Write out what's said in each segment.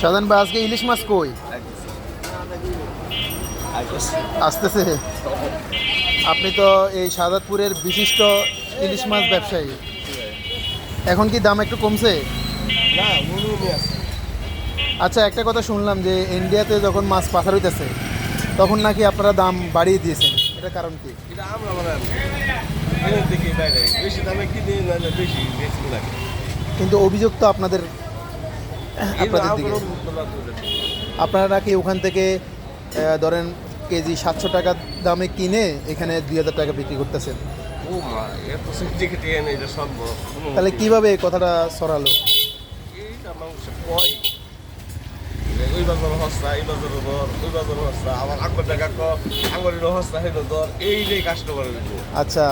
সাদান ভাই আজকে ইলিশ মাছ কই? আসতেছে। আপনি তো এই সাদাতপুরের বিশিষ্ট ইলিশ মাছ ব্যবসায়ী। এখন কি দাম একটু কমছে? আচ্ছা একটা কথা শুনলাম যে ইন্ডিয়াতে যখন মাছ পাথার হইতেছে তখন নাকি আপনারা দাম বাড়িয়ে দিয়েছেন? এটা কারণ কি? এটা আমরা এখান থেকে বাইরে বেশি দামে কিনে নাহলে বেশি বেশি লাগে কিন্তু অভিযোগ তো আপনাদের আপনাদের দিকে। আপনারা নাকি ওখান থেকে ধরেন কেজি সাতশো টাকা দামে কিনে এখানে দুই হাজার টাকা বিক্রি করতেছেন? তাহলে কীভাবে কথাটা সরালো? যে ওই এই দর ওই আমার দর এই যে কাস্টমারের আচ্ছা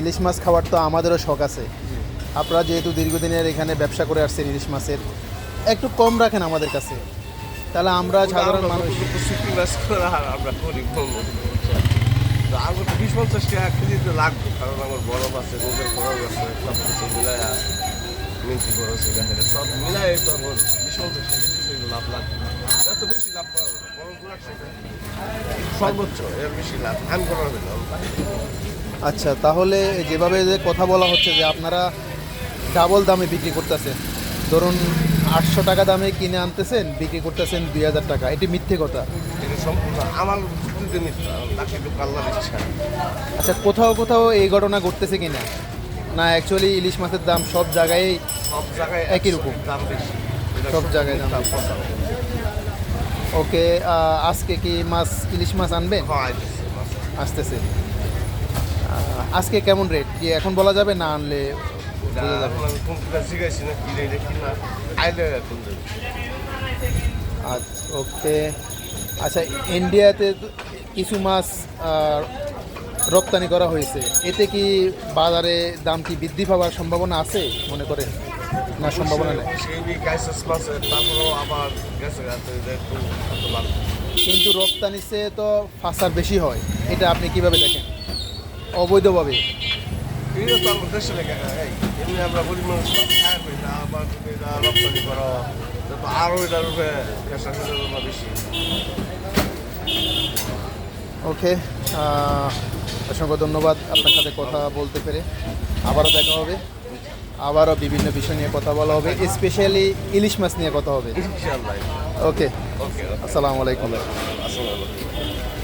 ইলিশ মাছ খাওয়ার তো আমাদেরও শখ আছে। আপনারা যেহেতু দীর্ঘদিনের এখানে ব্যবসা করে আসছেন ইলিশ মাছের একটু কম রাখেন আমাদের কাছে। তাহলে আমরা সাধারণ মানুষ। আমরা করি তো আমার তো বিশ পঞ্চাশ টাকা কেজিতে লাগবে কারণ আমার বড় আছে আছে সব কিছু মিলাই মিন্টি খরচ এটা সেটা সব মিলাই তো আমার বিশ পঞ্চাশ টাকা লাভ এত বেশি লাভ সর্বোচ্চ এর বেশি লাভ আমি করা হবে আচ্ছা তাহলে যেভাবে যে কথা বলা হচ্ছে যে আপনারা ডাবল দামে বিক্রি করতেছেন ধরুন আটশো টাকা দামে কিনে আনতেছেন বিক্রি করতেছেন দুই হাজার টাকা এটি মিথ্যে কথা? এটা সম্পূর্ণ আমার আচ্ছা কোথাও কোথাও এই ঘটনা ঘটতেছে কিনা? না অ্যাকচুয়ালি ইলিশ মাছের দাম সব জায়গায় সব জায়গায় একই রকম। দাম বেশি। সব জায়গায় দাম ওকে আজকে কি মাছ ইলিশ মাছ আনবেন? হ্যাঁ আসতেছে। আজকে কেমন রেট কি এখন বলা যাবে না আনলে। আচ্ছা ওকে। আচ্ছা ইন্ডিয়াতে কিছু মাছ রপ্তানি করা হয়েছে। এতে কি বাজারে দাম কি বৃদ্ধি পাওয়ার সম্ভাবনা আছে মনে করেন? না সম্ভাবনা নেই। কিন্তু রপ্তানিতে তো ফাসার বেশি হয়। এটা আপনি কীভাবে দেখেন? অবৈধভাবে। রপ্তানি আরও এটার উপরে বেশি। ওকে অসংখ্য ধন্যবাদ আপনার সাথে কথা বলতে পেরে। আবারও দেখা হবে। আবারও বিভিন্ন বিষয় নিয়ে কথা বলা হবে। স্পেশালি ইলিশ মাছ নিয়ে কথা হবে। ওকে ওকে। আসসালামু আলাইকুম। আসসালাম আলাইকুম।